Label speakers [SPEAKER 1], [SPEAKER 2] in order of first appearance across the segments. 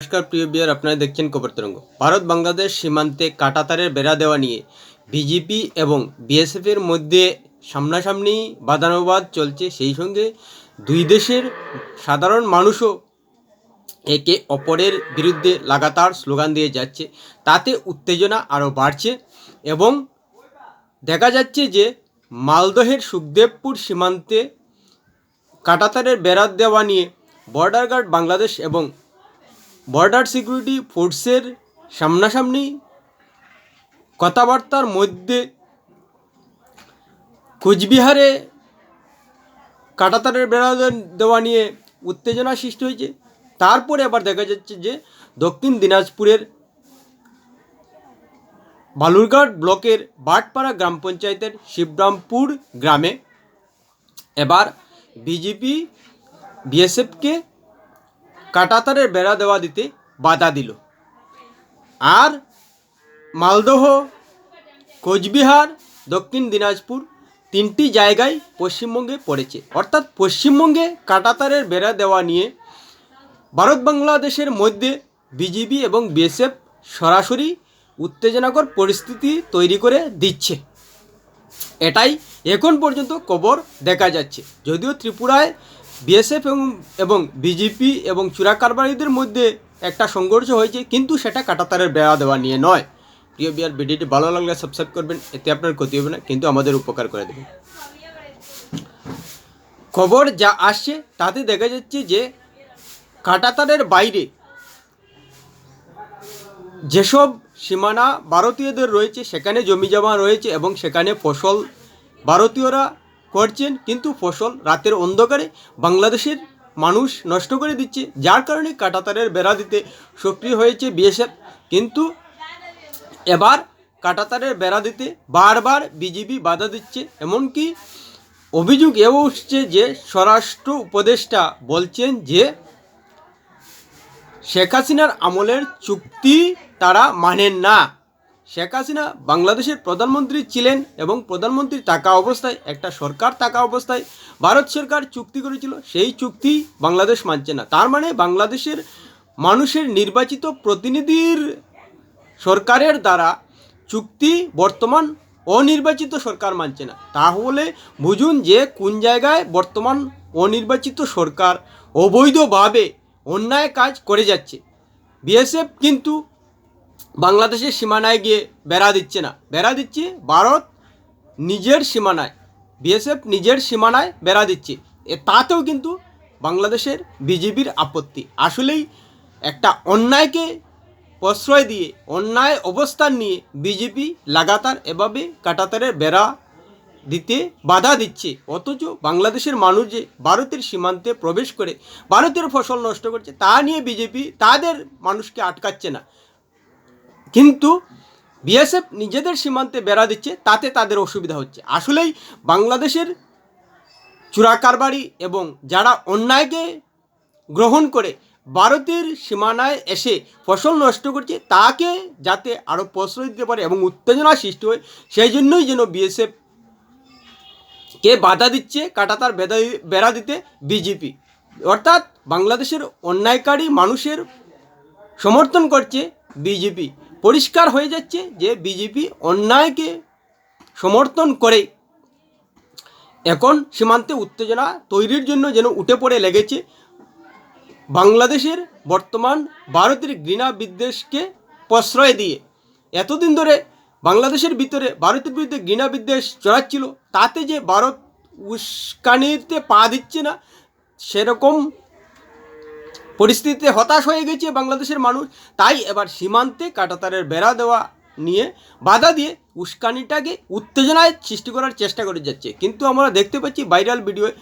[SPEAKER 1] নমস্কার, প্রিয় বিয়ার আপনারা দেখছেন খবর তরঙ্গ। ভারত বাংলাদেশ সীমান্তে কাটাতারের বেড়া দেওয়া নিয়ে বিজেপি এবং বিএসএফের মধ্যে সামনাসামনি বাদানুবাদ চলছে। সেই সঙ্গে দুই দেশের সাধারণ মানুষও একে অপরের বিরুদ্ধে লাগাতার স্লোগান দিয়ে যাচ্ছে। তাতে উত্তেজনা আরও বাড়ছে এবং দেখা যাচ্ছে যে মালদহের সুখদেবপুর সীমান্তে কাটাতারের বেড়া দেওয়া নিয়ে বর্ডার গার্ড বাংলাদেশ এবং বর্ডার সিকিউরিটি ফোর্সের সামনাসামনি কথাবার্তার মধ্যে কোচবিহারে কাটাতারের বেড়া দেওয়া নিয়ে উত্তেজনা সৃষ্টি হয়েছে। তারপরে আবার দেখা যাচ্ছে যে দক্ষিণ দিনাজপুরের বালুরঘাট ব্লকের বাটপাড়া গ্রাম পঞ্চায়েতের শিবরামপুর গ্রামে এবার বিজেপি বিএসএফকে কাটাতারের বেড়া দেওয়া দিতে বাধা দিল। আর মালদহ, কোচবিহার, দক্ষিণ দিনাজপুর তিনটি জায়গায় পশ্চিমবঙ্গে পড়েছে। অর্থাৎ পশ্চিমবঙ্গে কাটাতারের বেড়া দেওয়া নিয়ে ভারত বাংলাদেশের মধ্যে বিজিবি এবং বিএসএফ সরাসরি উত্তেজনাকর পরিস্থিতি তৈরি করে দিচ্ছে। এটাই এখন পর্যন্ত কবর দেখা যাচ্ছে। যদিও ত্রিপুরায় বিএসএফ এবং বিজেপি এবং চোরা কারবারিদের মধ্যে একটা সংঘর্ষ হয়েছে, কিন্তু সেটা কাটাতারের বেড়া দেওয়া নিয়ে নয়। প্রিয় বিয়ার, ভিডিওটি ভালো লাগলে সাবস্ক্রাইব করবেন, এতে আপনার ক্ষতি হবে না, কিন্তু আমাদের উপকার করে দেবেন খবর যা আসছে, তাতে দেখা যাচ্ছে যে কাটাতারের বাইরে যেসব সীমানা ভারতীয়দের রয়েছে, সেখানে জমি জমা রয়েছে এবং সেখানে ফসল ভারতীয়রা করছেন, কিন্তু ফসল রাতের অন্ধকারে বাংলাদেশের মানুষ নষ্ট করে দিচ্ছে, যার কারণে কাটাতারের বেড়া দিতে সক্রিয় হয়েছে বিএসএফ। কিন্তু এবার কাটাতারের বেড়া দিতে বারবার বিজেপি বাধা দিচ্ছে, এমনকি অভিযোগ এও উঠছে যে স্বরাষ্ট্র উপদেষ্টা বলছেন যে শেখ হাসিনার আমলের চুক্তি তারা মানেন না। শেখ হাসিনা বাংলাদেশের প্রধানমন্ত্রী ছিলেন এবং প্রধানমন্ত্রী থাকা অবস্থায়, একটা সরকার থাকা অবস্থায় ভারত সরকার চুক্তি করেছিল, সেই চুক্তি বাংলাদেশ মানছে না। তার মানে বাংলাদেশের মানুষের নির্বাচিত প্রতিনিধির সরকারের দ্বারা চুক্তি বর্তমান অনির্বাচিত সরকার মানছে না। তাহলে বুঝুন যে কোন জায়গায় বর্তমান অনির্বাচিত সরকার অবৈধভাবে অন্যায় কাজ করে যাচ্ছে। বিএসএফ কিন্তু বাংলাদেশের সীমানায় গিয়ে বেড়া দিচ্ছে না। বেড়া দিচ্ছে, ভারত নিজের সীমানায়, বিএসএফ নিজের সীমানায় বেড়া দিচ্ছে। এ তাতেও কিন্তু বাংলাদেশের বিজেপির আপত্তি। আসলেই একটা অন্যায়কে প্রশ্রয় দিয়ে, অন্যায় অবস্থান নিয়ে বিজেপি লাগাতার এভাবে কাটাতারের বেড়া দিতে বাধা দিচ্ছে। অথচ বাংলাদেশের মানুষ যে ভারতের সীমান্তে প্রবেশ করে, ভারতের ফসল নষ্ট করছে, তা নিয়ে বিজেপি তাদের মানুষকে আটকাচ্ছে না। কিন্তু বিএসএফ নিজেদের সীমান্তে বেড়া দিচ্ছে, তাতে তাদের অসুবিধা হচ্ছে। আসলেই বাংলাদেশের চোরাকারবারি এবং যারা অন্যায়কে গ্রহণ করে ভারতের সীমানায় এসে ফসল নষ্ট করছে, তাকে যাতে আরও প্রশ্রয় দিতে পারে এবং উত্তেজনা সৃষ্টি হয়, সেই জন্যই যেন বিএসএফ কে বাধা দিচ্ছে, কাটাতার বেদা বেড়া দিতে বিজেপি। অর্থাৎ বাংলাদেশের অন্যায়কারী মানুষের সমর্থন করছে বিজেপি। পরিষ্কার হয়ে যাচ্ছে যে বিজেপি অন্যায়কে সমর্থন করে। এখন সীমান্তে উত্তেজনা তৈরির জন্য যেন উঠে পড়ে লেগেছে, বাংলাদেশের বর্তমান ভারতের ঘৃণা বিদ্বেষকে প্রশ্রয় দিয়ে। এতদিন ধরে বাংলাদেশের ভিতরে ভারতের বিরুদ্ধে ঘৃণা বিদ্বেষ চড়াচ্ছিল তাতে যে ভারত উস্কানিতে পা দিচ্ছে না, সেরকম পরিস্থিতিতে হতাশ হয়ে গেছে বাংলাদেশের মানুষ। তাই এবার সীমান্তে কাটাতারের বেড়া দেওয়া নিয়ে বাধা দিয়ে উস্কানিটাকে উত্তেজনায় সৃষ্টি করার চেষ্টা করে যাচ্ছে। কিন্তু আমরা দেখতে পাচ্ছি ভাইরাল ভিডিওয়ে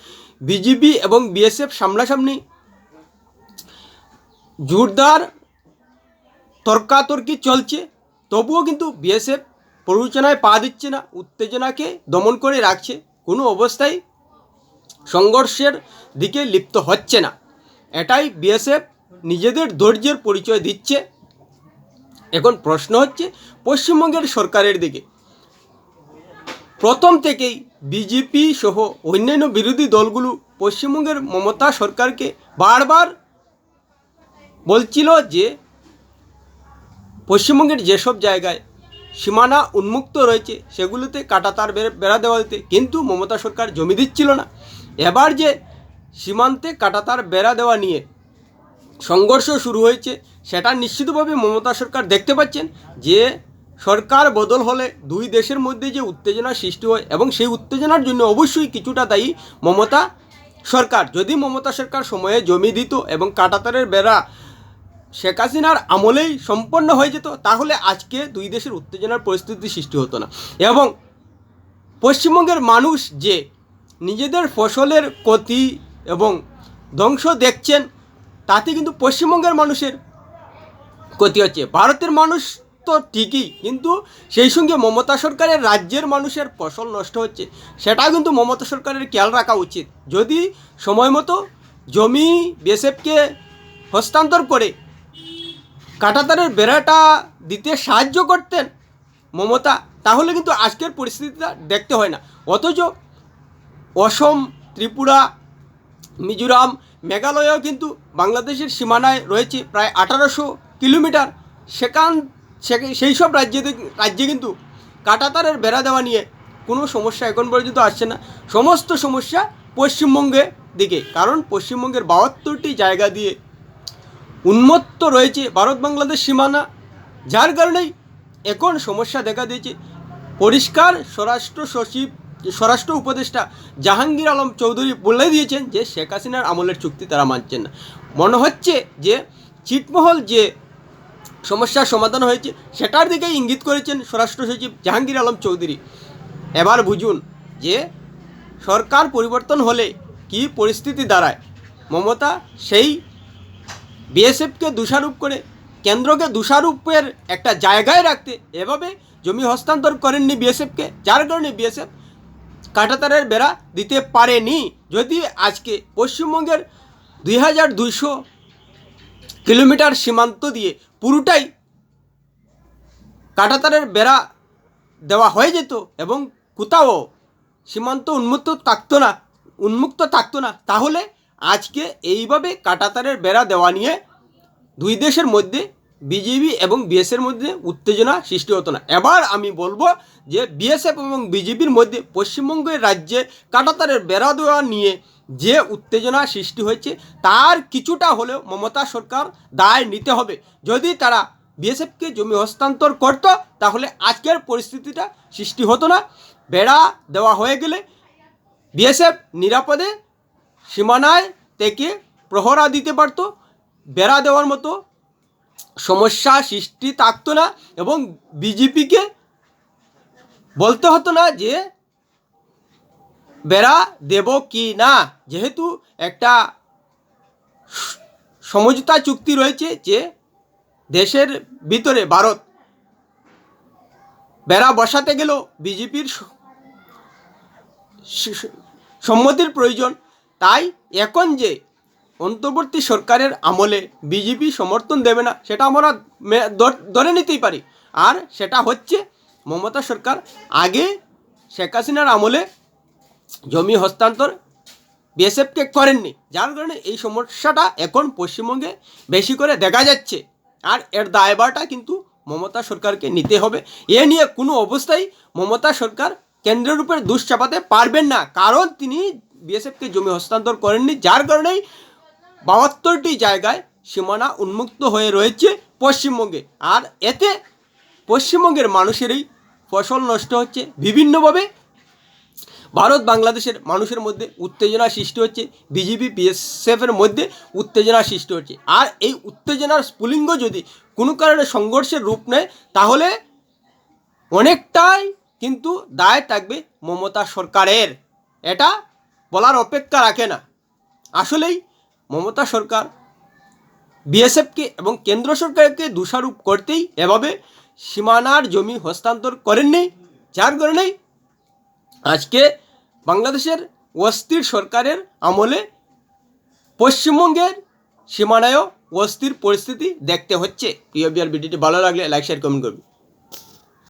[SPEAKER 1] বিজিবি এবং বিএসএফ সামনাসামনি জোরদার তর্কাতর্কি চলছে। তবুও কিন্তু বিএসএফ প্ররোচনায় পা দিচ্ছে না, উত্তেজনাকে দমন করে রাখছে। কোনো অবস্থায় সংঘর্ষের দিকে লিপ্ত হচ্ছে না। এটাই বিএসএফ নিজেদের ধৈর্যের পরিচয় দিচ্ছে। এখন প্রশ্ন হচ্ছে, পশ্চিমবঙ্গের সরকারের দিকে। প্রথম থেকেই বিজেপি সহ অন্যান্য বিরোধী দলগুলো পশ্চিমবঙ্গের মমতা সরকারকে বারবার বলছিল যে, পশ্চিমবঙ্গের যেসব জায়গায় সীমানা উন্মুক্ত রয়েছে, সেগুলোতে কাটাতার বেড়- দেওয়া হতে কিন্তু মমতা সরকার জমি দিচ্ছিল না। এবার যে সীমান্তে কাটাতার বেড়া দেওয়া নিয়ে সংঘর্ষ শুরু হয়েছে। সেটা নিশ্চিতভাবে মমতা সরকার দেখতে পাচ্ছেন যে সরকার বদল হলে দুই দেশের মধ্যে যে উত্তেজনা সৃষ্টি হয় এবং সেই উত্তেজনার জন্য অবশ্যই কিছুটা দায়ী মমতা সরকার। যদি মমতা সরকার সময়ে জমি দিত এবং কাটাতারের বেড়া শেখ হাসিনার আমলেই সম্পন্ন হয়ে যেত, তাহলে আজকে দুই দেশের উত্তেজনার পরিস্থিতি সৃষ্টি হতো না। এবং পশ্চিমবঙ্গের মানুষ যে নিজেদের ফসলের ক্ষতি এবং ধ্বংস দেখছেন, তাতে কিন্তু পশ্চিমবঙ্গের মানুষের ক্ষতি হচ্ছে। ভারতের মানুষ তো ঠিকই, কিন্তু সেই সঙ্গে মমতা সরকারের রাজ্যের মানুষের ফসল নষ্ট হচ্ছে। সেটা কিন্তু মমতা সরকারের খেয়াল রাখা উচিত। যদি সময় মতো জমি বিএসএফকে হস্তান্তর করে কাটাতারের বেড়াটা দিতে সাহায্য করতেন মমতা, তাহলে কিন্তু আজকের পরিস্থিতিটা দেখতে হয় না। অথচ অসম, ত্রিপুরা মিজোরাম, মেঘালয়ও কিন্তু বাংলাদেশের সীমানায় রয়েছে প্রায় আঠারোশো কিলোমিটার। সেখান সেই সব রাজ্যে রাজ্যে কিন্তু কাটাতারের বেড়া দেওয়া নিয়ে কোনো সমস্যা এখন পর্যন্ত আসছে না। সমস্ত সমস্যা পশ্চিমবঙ্গের দিকে, কারণ পশ্চিমবঙ্গের বাহাত্তরটি জায়গা দিয়ে উন্মত্ত রয়েছে ভারত বাংলাদেশ সীমানা, যার কারণেই এখন সমস্যা দেখা দিয়েছে। পরিষ্কার স্বরাষ্ট্র সচিব স্বরাষ্ট্র উপদেষ্টা জাহাঙ্গীর আলম চৌধুরী বলে দিয়েছেন যে শেখ হাসিনার আমলের চুক্তি তারা মানছেন না। মনে হচ্ছে যে চিটমহল যে সমস্যার সমাধান হয়েছে, সেটার দিকেই ইঙ্গিত করেছেন স্বরাষ্ট্র সচিব জাহাঙ্গীর আলম চৌধুরী। এবার বুঝুন যে সরকার পরিবর্তন হলে কি পরিস্থিতি দাঁড়ায়। মমতা সেই বিএসএফকে দোষারোপ করে, কেন্দ্রকে দোষারোপের একটা জায়গায় রাখতে এভাবে জমি হস্তান্তর করেননি বিএসএফকে। যার কারণে বিএসএফ কাটাতারের বেড়া দিতে পারেনি। যদি আজকে পশ্চিমবঙ্গের দুই হাজার দুইশো কিলোমিটার সীমান্ত দিয়ে পুরোটাই কাটাতারের বেড়া দেওয়া হয়ে যেত এবং কোথাও সীমান্ত উন্মুক্ত থাকতো না, উন্মুক্ত থাকতো না, তাহলে আজকে এইভাবে কাটাতারের বেড়া দেওয়া নিয়ে দুই দেশের মধ্যে বিজেপি এবং বিএসের মধ্যে উত্তেজনা সৃষ্টি হতো না। এবার আমি বলব যে বিএসএফ এবং বিজেপির মধ্যে পশ্চিমবঙ্গের রাজ্যে কাটাতারের বেড়া দেওয়া নিয়ে যে উত্তেজনা সৃষ্টি হয়েছে, তার কিছুটা হলেও মমতা সরকার দায় নিতে হবে। যদি তারা বিএসএফকে জমি হস্তান্তর করত, তাহলে আজকের পরিস্থিতিটা সৃষ্টি হতো না। বেড়া দেওয়া হয়ে গেলে বিএসএফ নিরাপদে সীমানায় থেকে প্রহরা দিতে পারতো। বেড়া দেওয়ার মতো সমস্যা সৃষ্টি থাকতো না এবং বিজেপিকে বলতে হতো না যে বেড়া দেব কি না। যেহেতু একটা সমঝোতা চুক্তি রয়েছে যে দেশের ভিতরে ভারত বেড়া বসাতে গেলেও বিজেপির সম্মতির প্রয়োজন। তাই এখন যে অন্তর্বর্তী সরকারের আমলে বিজেপি সমর্থন দেবে না, সেটা আমরা ধরে নিতেই পারি। আর সেটা হচ্ছে, মমতা সরকার আগে শেখ হাসিনার আমলে জমি হস্তান্তর বিএসএফকে করেননি। যার কারণে এই সমস্যাটা এখন পশ্চিমবঙ্গে বেশি করে দেখা যাচ্ছে। আর এর দায়ভারটা কিন্তু মমতা সরকারকে নিতে হবে। এ নিয়ে কোনো অবস্থায় মমতা সরকার কেন্দ্রের উপরে দোষ চাপাতে পারবেন না। কারণ তিনি বিএসএফকে জমি হস্তান্তর করেননি, যার কারণেই বাহাত্তরটি জায়গায় সীমানা উন্মুক্ত হয়ে রয়েছে পশ্চিমবঙ্গে। আর এতে পশ্চিমবঙ্গের মানুষেরই ফসল নষ্ট হচ্ছে। বিভিন্নভাবে ভারত বাংলাদেশের মানুষের মধ্যে উত্তেজনা সৃষ্টি হচ্ছে। বিজেপি বিএসএফের মধ্যে উত্তেজনা সৃষ্টি হচ্ছে। আর এই উত্তেজনার স্ফুলিঙ্গ যদি কোনো কারণে সংঘর্ষের রূপ নেয়, তাহলে অনেকটাই কিন্তু দায় থাকবে মমতা সরকারের। এটা বলার অপেক্ষা রাখে না। আসলেই মমতা সরকার, বিএসএফকে এবং কেন্দ্র সরকারকে দোষারোপ করতেই এভাবে সীমানার জমি হস্তান্তর করেননি যার কারণেই আজকে বাংলাদেশের অস্থির সরকারের আমলে পশ্চিমবঙ্গের সীমানায়ও অস্থির পরিস্থিতি দেখতে হচ্ছে। প্রিয় বিআর ভিডিওটি ভালো লাগলে লাইক শেয়ার কমেন্ট করবে